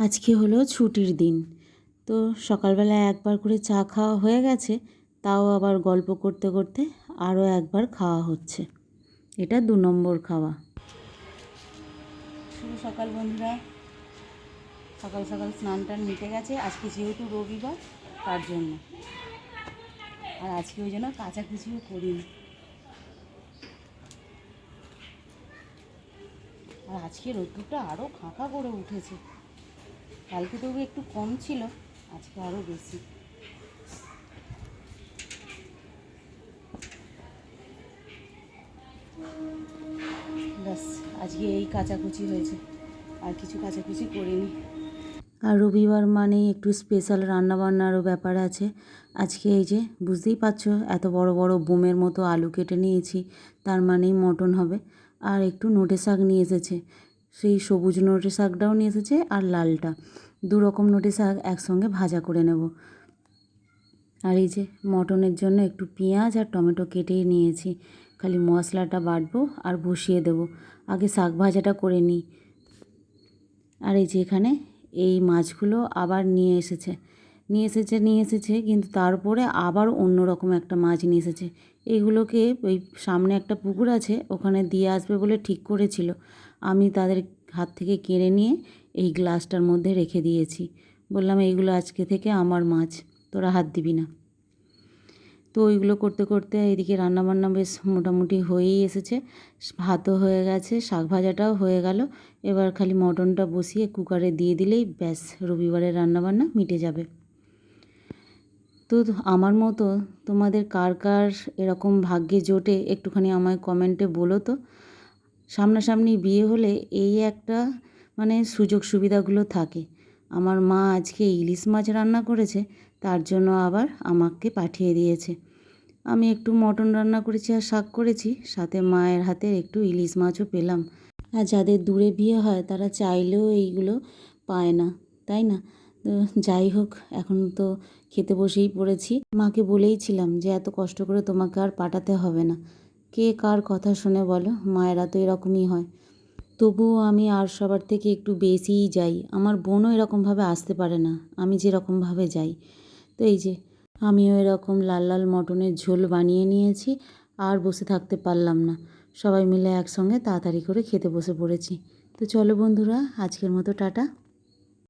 আজকে হলো ছুটির দিন। তো সকালবেলা একবার করে চা খাওয়া হয়ে গেছে, তাও আবার গল্প করতে করতে আরও একবার খাওয়া হচ্ছে। এটা দু নম্বর খাওয়া। শুভ সকাল বন্ধুরা। সকাল সকাল স্নান টান মিটে গেছে। আজকে যেহেতু রবিবার, তার জন্য। আর আজকে ওই জন্য কাঁচা কাচাকুচিও করিনি। আর আজকে রোদ্দুরটা আরও ফাঁকা করে উঠেছে। কালকে তবু একটু কম ছিল, আজকে আরও বেশি। ব্যাস, আজকে এই কাচাকুচি হয়েছে, আর কিছু কাচাকুচি করিনি। আর রবিবার মানেই একটু স্পেশাল রান্নাবান্নারও ব্যাপার আছে। আজকে এই যে, বুঝতেই পারছ, এত বড় বড় বোমের মতো আলু কেটে নিয়েছি, তার মানেই মটন হবে। আর একটু নোটে শাক নিয়ে এসেছে সেই সবুজ নোটে শাকটাও নিয়ে এসেছে আর লালটা। দু রকম নোটে শাক একসঙ্গে ভাজা করে নেব। আর এই যে মটনের জন্য একটু পেঁয়াজ আর টমেটো কেটেই নিয়েছি। খালি মশলাটা বাটবো আর বসিয়ে দেবো। আগে শাক ভাজাটা করে নিই। আর এই যে এখানে এই মাছগুলো আবার নিয়ে এসেছে। নিয়ে এসেছে নিয়ে এসেছে, কিন্তু তারপরে আবার অন্য রকম একটা মাছ নিয়ে এসেছে। এইগুলোকে ওই সামনে একটা পুকুর আছে, ওখানে দিয়ে আসবে বলে ঠিক করেছিল। আমি তাদের হাত থেকে কেড়ে নিয়ে এই গ্লাসটার মধ্যে রেখে দিয়েছি। বললাম, এইগুলো আজকে থেকে আমার মাছ, তোরা হাত দিবি না। তো ওইগুলো করতে করতে এদিকে রান্নাবান্না বেশ মোটামুটি হয়েই এসেছে। ভাতও হয়ে গেছে, শাক ভাজাটাও হয়ে গেল। এবার খালি মটনটা বসিয়ে কুকারে দিয়ে দিলেই ব্যাস, রবিবারের রান্নাবান্না মিটে যাবে। তো আমার মতো তোমাদের কার কার এরকম ভাগ্যে জোটে একটুখানি আমায় কমেন্টে বলো তো। সামনাসামনি বিয়ে হলে এই একটা মানে সুযোগ সুবিধাগুলো থাকে। আমার মা আজকে ইলিশ মাছ রান্না করেছে, তার জন্য আবার আমাকে পাঠিয়ে দিয়েছে। আমি একটু মটন রান্না করেছি আর শাক করেছি, সাথে মায়ের হাতে একটু ইলিশ মাছও পেলাম। আর যাদের দূরে বিয়ে হয়, তারা চাইলেও এইগুলো পায় না, তাই না? যাই হোক, এখন তো খেতে বসেই পড়েছি। মাকে বলেইছিলাম যে, এত কষ্ট করে তোমাকে আর পাঠাতে হবে না। কে কার কথা শুনে বলো? মায়েরা তো এরকমই হয়। তবুও আমি আর সবার থেকে একটু বেশিই যাই। আমার বোনও এরকমভাবে আসতে পারে না। আমি যেরকমভাবে যাই। তো এই যে, আমিও এরকম লাল লাল মটনের ঝোল বানিয়ে নিয়েছি আর বসে থাকতে পারলাম না। সবাই মিলে একসঙ্গে তাড়াতাড়ি করে খেতে বসে পড়েছি। তো চলো বন্ধুরা, আজকের মতো টাটা।